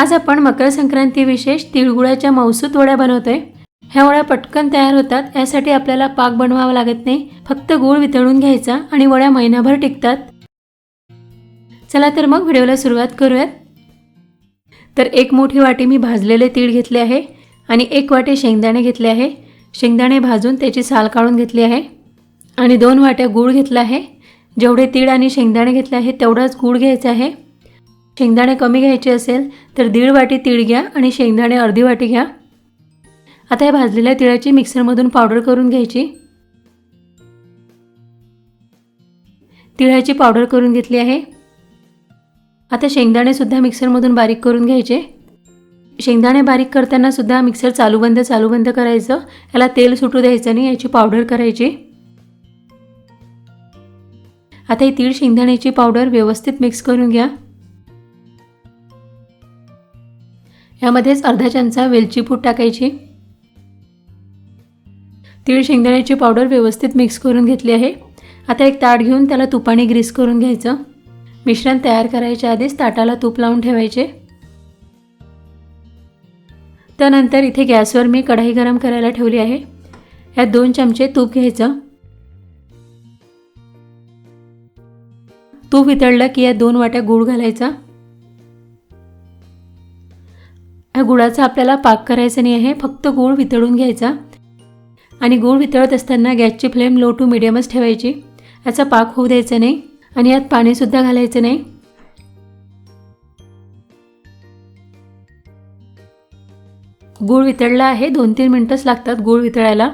आज आपण मकर संक्रांती विशेष तिळगुळाच्या मौसूत वड्या बनवतोय. ह्या वड्या पटकन तयार होतात यासाठी आपल्याला पाक बनवावा लागत नाही. फक्त गूळ वितळून घ्यायचा आणि वड्या महिनाभर टिकतात. चला तर मग व्हिडिओला सुरुवात करूयात. तर एक मोठी वाटी मी भाजलेले तीळ घेतले आहे आणि एक वाटी शेंगदाणे घेतले आहे. शेंगदाणे भाजून त्याची साल काढून घेतली आहे. आणि दोन वाट्या गूळ घेतला आहे. जेवढे तीळ आणि शेंगदाणे घेतले आहे तेवढाच गूळ घ्यायचा आहे. शेंगदाणे कमी घ्यायचे असेल तर दीड वाटी तीळ घ्या आणि शेंगदाणे अर्धी वाटी घ्या. आता या भाजलेल्या तिळाची मिक्सरमधून पावडर करून घ्यायची. तिळाची पावडर करून घेतली आहे. आता शेंगदाणेसुद्धा मिक्सरमधून बारीक करून घ्यायचे. शेंगदाणे बारीक करताना सुद्धा मिक्सर चालू बंद चालू बंद करायचं. याला तेल सुटू द्यायचं नाही याची पावडर करायची. आता ही तीळ शेंगदाण्याची पावडर व्यवस्थित मिक्स करून घ्या. यामध्येच अर्धा चमचा वेलची पूड टाकायची. तीळ शेंगदाण्याची पावडर व्यवस्थित मिक्स करून घेतली आहे. आता एक ताट घेऊन त्याला तुपाने ग्रीस करून घ्यायचं. मिश्रण तयार करायच्या आधीच ताटाला तूप लावून ठेवायचे. त्यानंतर इथे गॅसवर मी कढाई गरम करायला ठेवली आहे. यात दोन चमचे तूप घ्यायचं. तूप वितळलं की यात दोन वाट्या गूळ घालायचा. गुळाचा आपल्याला पाक करायचा नाही आहे फक्त गूळ वितळून घ्यायचा. आणि गूळ वितळत असताना गॅसची फ्लेम लो टू मिडियमच ठेवायची. याचा पाक होऊ द्यायचा नाही आणि यात पाणीसुद्धा घालायचं नाही. गूळ वितळला आहे दोन तीन मिनटंच लागतात गूळ वितळायला.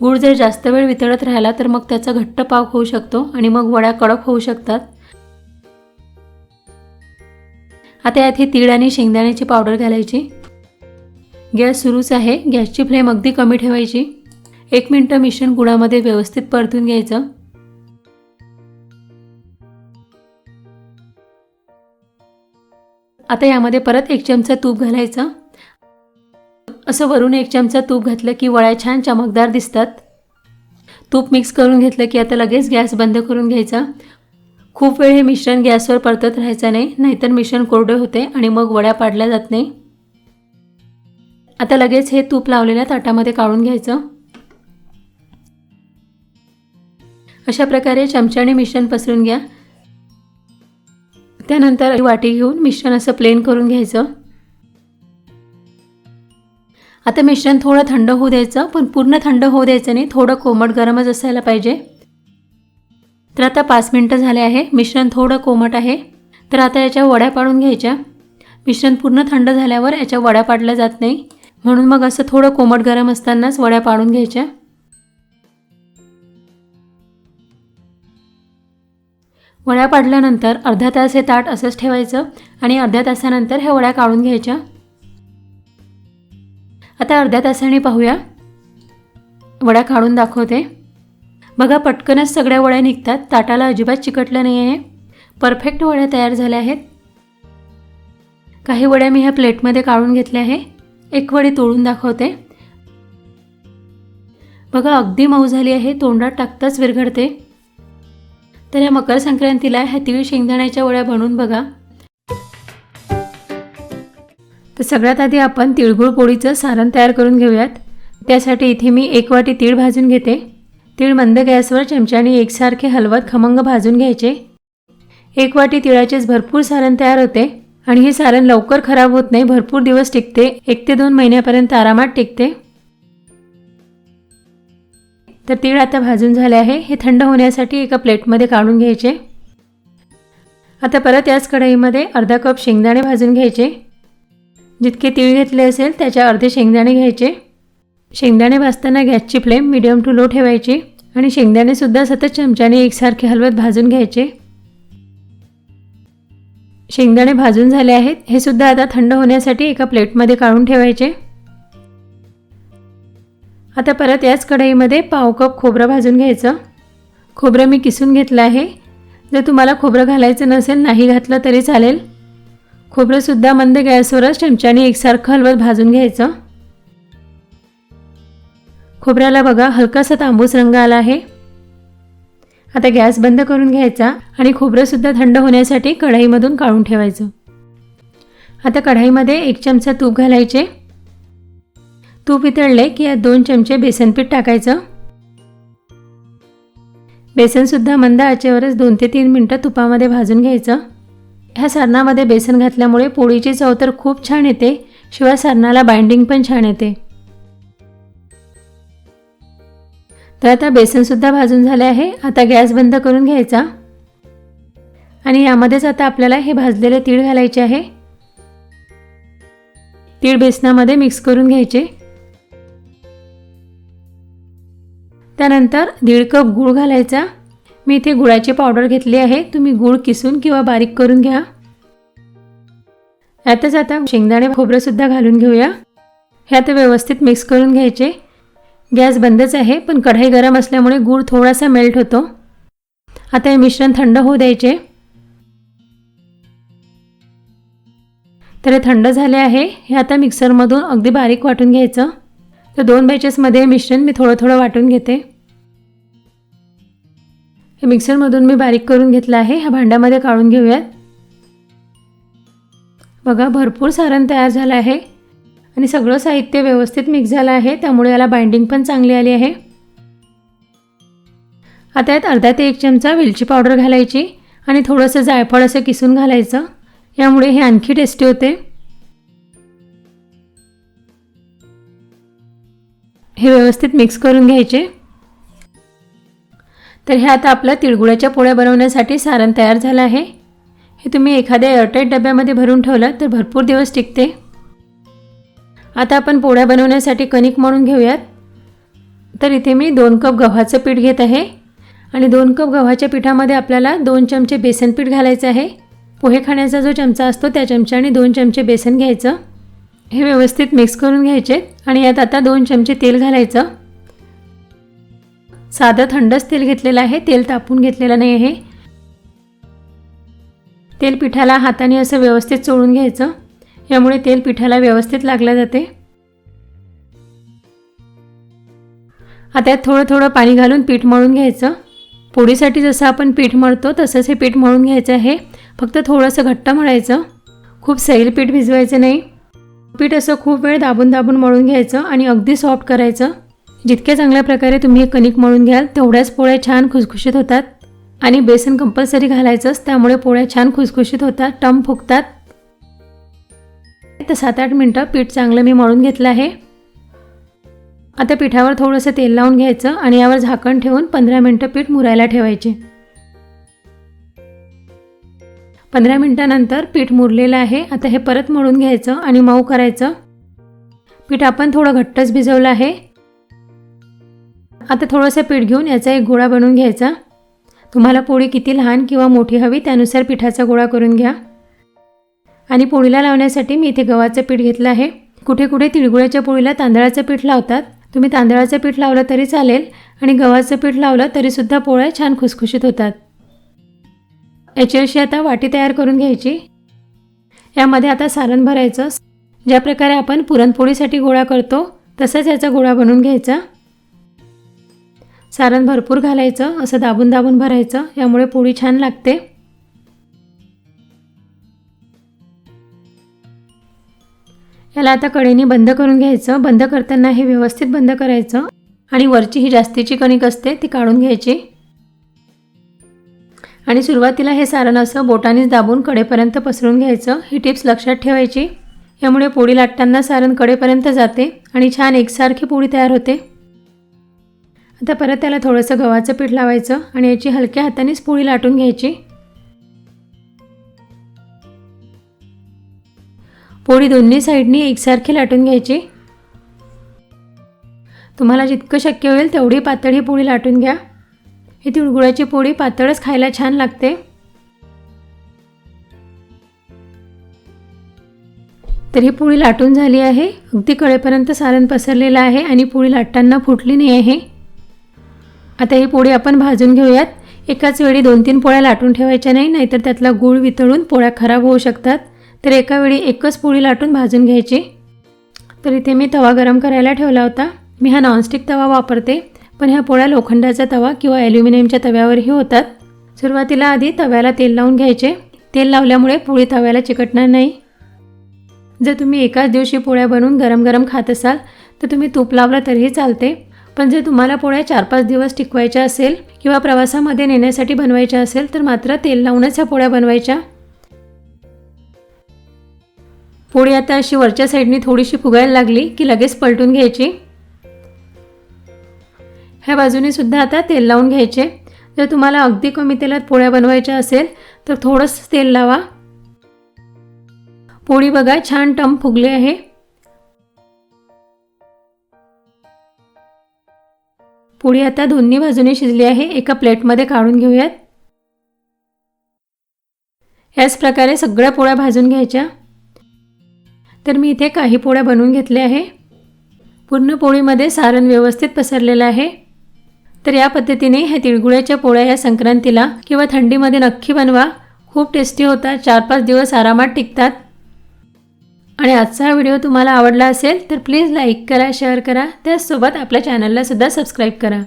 गूळ जर जास्त वेळ वितळत राहिला तर मग त्याचा घट्ट पाक होऊ शकतो आणि मग वड्या कडक होऊ शकतात. आता यात ही तीळ आणि शेंगदाण्याची पावडर घालायची. गॅस सुरूच आहे. गॅसची फ्लेम अगदी कमी ठेवायची. एक मिनटं मिश्रण गुळामध्ये व्यवस्थित परतून घ्यायचं. आता यामध्ये परत एक चमचा तूप घालायचं. असं वरून एक चमचा तूप घातलं की वळ्या छान चमकदार दिसतात. तूप मिक्स करून घेतलं की आता लगेच गॅस बंद करून घ्यायचा. खूप वेळ हे मिश्रण गॅसवर परतत राहायचं नाही नाहीतर मिश्रण कोरडे होते आणि मग वड्या पाडल्या जात नाही. आता लगेच हे तूप लावलेल्या ताटामध्ये काढून घ्यायचं. अशा प्रकारे चमच्याने मिश्रण पसरून घ्या. त्यानंतर वाटी घेऊन मिश्रण असं प्लेन करून घ्यायचं. आता मिश्रण थोडं थंड होऊ द्यायचं पण पूर्ण थंड होऊ द्यायचं नाही थोडं कोमट गरमच असायला पाहिजे. तर आता पाच मिनटं झाले आहे. मिश्रण थोडं कोमट आहे. तर आता याच्या वड्या पाडून घ्यायच्या. मिश्रण पूर्ण थंड झाल्यावर याच्या वड्या पाडल्या जात नाही. म्हणून मग असं थोडं कोमट गरम असतानाच वड्या पाडून घ्यायच्या. वड्या पाडल्यानंतर अर्धा तास हे ताट असंच ठेवायचं आणि अर्ध्या तासानंतर ह्या वड्या काढून घ्यायच्या. आता अर्ध्या तासाने पाहूया. वड्या काढून दाखवते. बघा पटकनच सगळ्या वड्या निघतात. ताटाला अजिबात चिकटलं नाही आहे परफेक्ट वड्या तयार झाल्या आहेत. काही वड्या मी ह्या प्लेटमध्ये काढून घेतल्या आहे. एक वडी तोडून दाखवते. बघा अगदी मऊ झाली आहे. तोंडात टाकताच विरघडते तर या मकर संक्रांतीला ह्या तीळ शेंगदाण्याच्या वड्या बनवून बघा. तर सगळ्यात आधी आपण तिळगुळ पोळीचं सारण तयार करून घेऊयात. त्यासाठी इथे मी एक वाटी तीळ भाजून घेते. तीळ मंद गॅसवर चमच्याने एकसारखे हलवत खमंग भाजून घ्यायचे. एक वाटी तिळाचेच भरपूर सारण तयार होते आणि हे सारण लवकर खराब होत नाही भरपूर दिवस टिकते. एक ते दोन महिन्यापर्यंत आरामात टिकते. तर तीळ आता भाजून झाले आहे. हे थंड होण्यासाठी एका प्लेटमध्ये काढून घ्यायचे. आता परत याच कढईमध्ये अर्धा कप शेंगदाणे भाजून घ्यायचे. जितके तीळ घेतले असेल त्याच्या अर्धे शेंगदाणे घ्यायचे. शेंगदाणे भाजताना गॅसची फ्लेम मिडियम टू लो ठेवायची आणि शेंगदाणेसुद्धा सतत चमच्याने एकसारखे हलवत भाजून घ्यायचे. शेंगदाणे भाजून झाले आहेत हे सुद्धा आता थंड होण्यासाठी एका प्लेटमध्ये काढून ठेवायचे. आता परत याच कढईमध्ये पाव कप खोबरं भाजून घ्यायचं. खोबरं मी किसून घेतलं आहे. जर तुम्हाला खोबरं घालायचं नसेल नाही घातलं तरी चालेल. खोबरंसुद्धा मंद गॅसवरच चमच्याने एकसारखं हलवत भाजून घ्यायचं. खोबऱ्याला बघा हलकासा तांबूस रंग आला आहे. आता गॅस बंद करून घ्यायचा आणि खोबरंसुद्धा थंड होण्यासाठी कढाईमधून काढून ठेवायचं. आता कढाईमध्ये एक चमचा तूप घालायचे. तूप वितळले की यात दोन चमचे बेसन पीठ टाकायचं. बेसनसुद्धा मंद आचेवरच दोन ते तीन मिनटं तुपामध्ये भाजून घ्यायचं. ह्या सारणामध्ये बेसन घातल्यामुळे पोळीची चव तर खूप छान येते शिवाय सारणाला बाइंडिंग पण छान येते. तर आता बेसनसुद्धा भाजून झाले आहे. आता गॅस बंद करून घ्यायचा. आणि यामध्येच आता आपल्याला हे भाजलेले तीळ घालायचे आहे. तीळ बेसनामध्ये मिक्स करून घ्यायचे. त्यानंतर दीड कप गूळ घालायचा. मी इथे गुळाची पावडर घेतली आहे. तुम्ही गूळ किसून किंवा बारीक करून घ्या. यातच आता शेंगदाणे खोबरंसुद्धा घालून घेऊया. हे आता व्यवस्थित मिक्स करून घ्यायचे. गॅस बंदच आहे पण कढई गरम असल्यामुळे गूळ थोडासा मेल्ट होतो. आता हे मिश्रण थंड होऊ द्यायचे. तर हे थंड झाले आहे हे आता मिक्सरमधून अगदी बारीक वाटून घ्यायचं. तर दोन बॅचेसमध्ये मिश्रण मी थोडं थोडं वाटून घेते. हे मिक्सरमधून मी बारीक करून घेतलं आहे ह्या भांड्यामध्ये काढून घेऊयात. बघा भरपूर सारण तयार झालं आहे. आणि सगळं साहित्य व्यवस्थित मिक्स झालं आहे त्यामुळे याला बाइंडिंग पण चांगली आली आहे. आता यात अर्धा ते एक चमचा वेलची पावडर घालायची आणि थोडंसं जायफळ असं किसून घालायचं. यामुळे हे आणखी टेस्टी होते. हे व्यवस्थित मिक्स करून घ्यायचे. तर हे आता आपलं तिळगुळाच्या पोळ्या बनवण्यासाठी सारण तयार झालं आहे. हे तुम्ही एखाद्या एअरटाईट डब्यामध्ये भरून ठेवलं तर भरपूर दिवस टिकते. आता आपण पोळ्या बनवण्यासाठी कणिक म्हणून घेऊयात. तर इथे मी दोन कप गव्हाचं पीठ घेत आहे. आणि दोन कप गव्हाच्या पिठामध्ये आपल्याला दोन चमचे बेसन पीठ घालायचं आहे. पोहे खाण्याचा जो चमचा असतो त्या चमच्याने दोन चमचे बेसन घ्यायचं. हे व्यवस्थित मिक्स करून घ्यायचे आणि यात आता दोन चमचे तेल घालायचं. साधं थंडच तेल घेतलेलं आहे तेल तापून घेतलेलं नाही आहे. तेल पिठाला हाताने असं व्यवस्थित चोळून घ्यायचं. यामुळे तेल पिठाला व्यवस्थित लागलं जाते. आता यात थोडं थोडं पाणी घालून पीठ मळून घ्यायचं. पोळीसाठी जसं आपण पीठ मळतो तसंच हे पीठ मळून घ्यायचं आहे. फक्त थोडंसं घट्ट मळायचं. खूप सैल पीठ भिजवायचं नाही. पीठ असं खूप वेळ दाबून दाबून मळून घ्यायचं आणि अगदी सॉफ्ट करायचं. जितक्या चांगल्या प्रकारे तुम्ही कणिक मळून घ्याल तेवढ्याच पोळ्या छान खुसखुशीत होतात. आणि बेसन कंपल्सरी घालायचंच त्यामुळे पोळ्या छान खुसखुशीत होतात टम फुगतात. तर सात आठ मिनटं पीठ चांगलं मी मळून घेतलं आहे. आता पिठावर थोडंसं तेल लावून घ्यायचं आणि यावर झाकण ठेवून पंधरा मिनटं पीठ मुरायला ठेवायचे. पंधरा मिनटानंतर पीठ मुरलेलं आहे. आता हे परत मळून घ्यायचं आणि मऊ करायचं. पीठ आपण थोडं घट्टच भिजवलं आहे. आता थोडंसं पीठ घेऊन याचा एक गोळा बनवून घ्यायचा. तुम्हाला पोळी किती लहान किंवा मोठी हवी त्यानुसार पिठाचा गोळा करून घ्या. आणि पोळीला लावण्यासाठी मी इथे गव्हाचं पीठ घेतलं आहे. कुठे कुठे तिळगुळ्याच्या पोळीला तांदळाचं पीठ लावतात. तुम्ही तांदळाचं पीठ लावलं तरी चालेल आणि गव्हाचं पीठ लावलं तरीसुद्धा पोळ्या छान खुसखुशीत होतात. याची अशी आता वाटी तयार करून घ्यायची. यामध्ये आता सारण भरायचं. ज्या प्रकारे आपण पुरणपोळीसाठी गोळा करतो तसंच याचा गोळा बनवून घ्यायचा. सारण भरपूर घालायचं असं दाबून दाबून भरायचं. यामुळे पोळी छान लागते. याला आता कडेने बंद करून घ्यायचं. बंद करताना हे व्यवस्थित बंद करायचं. आणि वरची ही जास्तीची कणिक असते ती काढून घ्यायची. आणि सुरुवातीला हे सारण असं बोटानेच दाबून कडेपर्यंत पसरून घ्यायचं. ही टिप्स लक्षात ठेवायची. यामुळे पोळी लाटताना सारण कडेपर्यंत जाते आणि छान एकसारखी पोळी तयार होते. आता परत त्याला थोडंसं गव्हाचं पीठ लावायचं आणि याची हलक्या हातानेच पोळी लाटून घ्यायची. पोळी दोन्ही साईडनी एकसारखी लाटून घ्यायची. तुम्हाला जितकं शक्य होईल तेवढी पातळ ही पोळी लाटून घ्या. ही तिळगुळाची पोळी पातळच खायला छान लागते. तर ही पोळी लाटून झाली आहे. अगदी कळेपर्यंत सारण पसरलेलं आहे आणि पोळी लाटताना फुटली नाही आहे. आता ही पोळी आपण भाजून घेऊयात. एकाच वेळी दोन तीन पोळ्या लाटून ठेवायच्या नाही नाहीतर त्यातला गूळ वितळून पोळ्या खराब होऊ शकतात. तर एका वेळी एकच पोळी लाटून भाजून घ्यायची. तर इथे मी तवा गरम करायला ठेवला होता. मी हा नॉनस्टिक तवा वापरते पण ह्या पोळ्या लोखंडाचा तवा किंवा ॲल्युमिनियमच्या तव्यावरही होतात. सुरुवातीला आधी तव्याला तेल लावून घ्यायचे. तेल लावल्यामुळे पोळी तव्याला चिकटणार नाही. जर तुम्ही एकाच दिवशी पोळ्या बनवून गरम गरम खात असाल तर तुम्ही तूप लावलं तरीही चालते. पण जर तुम्हाला पोळ्या चार पाच दिवस टिकवायच्या असेल किंवा प्रवासामध्ये नेण्यासाठी बनवायच्या असेल तर मात्र तेल लावूनच ह्या पोळ्या बनवायच्या. पोळी आता अशी वरच्या साईडनी थोडीशी फुगायला लागली की लगेच पलटून घ्यायची. ह्या बाजूने सुद्धा आता तेल लावून घ्यायचे. जर तुम्हाला अगदी कमी तेलात पोळ्या बनवायच्या असेल तर थोडंसं तेल लावा. पोळी बघा छान टम फुगली आहे. पोळी आता दोन्ही बाजूने शिजली आहे. एका प्लेटमध्ये काढून घेऊयात. याच प्रकारे सगळ्या पोळ्या भाजून घ्यायच्या. तर मी इथे काही पोळ्या बनवून घेतल्या आहे. पूर्ण पोळीमध्ये सारण व्यवस्थित पसरलेलं आहे. तर या पद्धतीने ह्या तिळगुळ्याच्या पोळ्या या संक्रांतीला किंवा थंडीमध्ये नक्की बनवा. खूप टेस्टी होतात. चार पाच दिवस आरामात टिकतात. आणि आजचा हा व्हिडिओ तुम्हाला आवडला असेल तर प्लीज लाईक करा शेअर करा. त्याचसोबत आपल्या चॅनलला सुद्धा सबस्क्राईब करा.